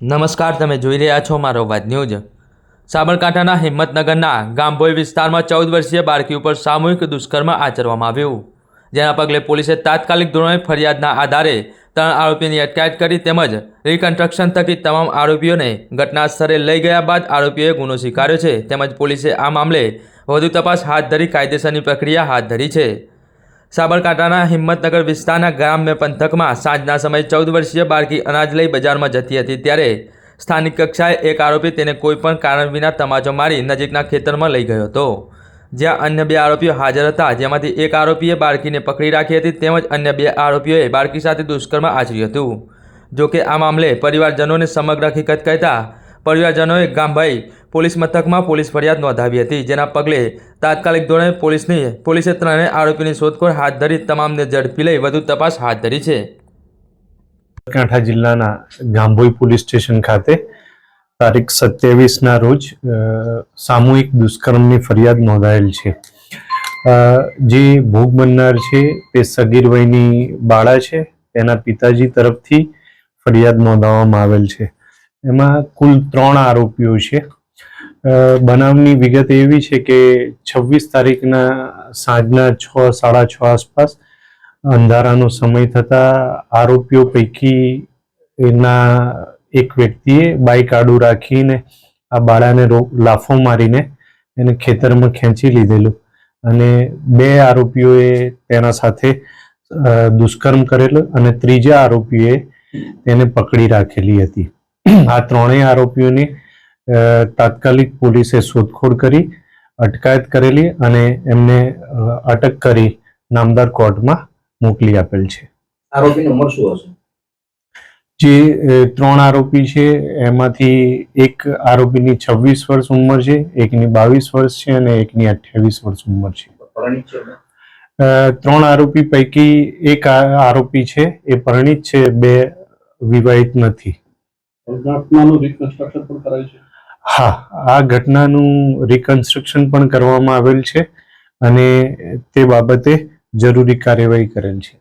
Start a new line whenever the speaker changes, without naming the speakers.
નમસ્કાર, તમે જોઈ રહ્યા છો મારો વાત ન્યૂઝ. સાબરકાંઠાના હિંમતનગરના ગામભોઈ વિસ્તારમાં ચૌદ વર્ષીય બાળકી ઉપર સામૂહિક દુષ્કર્મ આચરવામાં આવ્યું. જેના પગલે પોલીસે તાત્કાલિક ધોરણે ફરિયાદના આધારે ત્રણ આરોપીની અટકાયત કરી તેમજ રિકન્સ્ટ્રક્શન થકી તમામ આરોપીઓને ઘટના સ્થળે લઈ ગયા બાદ આરોપીઓએ ગુનો સ્વીકાર્યો છે. તેમજ પોલીસે આ મામલે વધુ તપાસ હાથ ધરી કાયદેસરની પ્રક્રિયા હાથ ધરી છે. સાબરકાંઠાના હિંમતનગર વિસ્તારના ગ્રામ્ય પંથકમાં સાંજના સમયે ચૌદ વર્ષીય બાળકી અનાજ લઈ બજારમાં જતી હતી ત્યારે સ્થાનિક કક્ષાએ એક આરોપી તેને કોઈપણ કારણ વિના તમાચો મારી નજીકના ખેતરમાં લઈ ગયો હતો. જ્યાં અન્ય બે આરોપીઓ હાજર હતા, જેમાંથી એક આરોપીએ બાળકીને પકડી રાખી હતી તેમજ અન્ય બે આરોપીઓએ બાળકી સાથે દુષ્કર્મ આચર્યું હતું. જોકે આ મામલે પરિવારજનોને સમગ્ર હકીકત કહેતા પરિવારજનોએ ગામભાઈ પોલીસ મથકમાં પોલીસ ફરિયાદ નોંધાવી હતી. જેના પગલે તાત્કાલિક ધોરણે પોલીસની, પોલીસે ત્રણેય આરોપીની શોધખોળ હાથ ધરી તમામને ઝડપી લઈ વધુ તપાસ હાથ ધરી છે.
કાંઠા જિલ્લાના ગાંભોઈ પોલીસ સ્ટેશન ખાતે તારીખ સત્યાવીસના રોજ સામૂહિક દુષ્કર્મની ફરિયાદ નોંધાયેલ છે. જે ભોગ બનનાર છે તે સગીર વયની બાળા છે. તેના પિતાજી તરફથી ફરિયાદ નોંધાવવામાં આવેલ છે. એમાં કુલ ત્રણ આરોપીઓ છે. બનાવની વિગત એવી છે કે છવ્વીસ તારીખના સાંજના છ, સાડા છ આસપાસ અંધારાનો સમય થતા આરોપીઓ પૈકી એના એક વ્યક્તિએ બાઇક આડું રાખીને આ બાળાને લાફો મારીને એને ખેતરમાં ખેંચી લીધેલું. અને બે આરોપીઓએ તેના સાથે દુષ્કર્મ કરેલો અને ત્રીજા આરોપીએ તેને પકડી રાખેલી હતી. આ ત્રણેય આરોપીઓની તાત્કાલિક પોલીસે શોધખોળ કરી અટકાયત કરેલી અને એમને અટક કરી નામદાર કોર્ટમાં મોકલી આપેલ છે.
આરોપીની ઉંમર શું હશે?
જે ત્રણ આરોપી છે એમાંથી એક આરોપીની છવ્વીસ વર્ષ ઉંમર છે એકની બાવીસ વર્ષ છે અને એકની અઠ્યાવીસ વર્ષ ઉંમર છે.
પરણિત છે
અ, ત્રણ આરોપી પૈકી એક આ- આરોપી છે એ પરિણીત છે બે વિવાહિત નથી.
ઘટનાનું રિકન્સ્ટ્રક્શન પણ કરાયું છે.
હા, આ ઘટનાનું રિકન્સ્ટ્રક્શન પણ કરવામાં આવેલ છે અને તે બાબતે જરૂરી કાર્યવાહી કરેલ છે.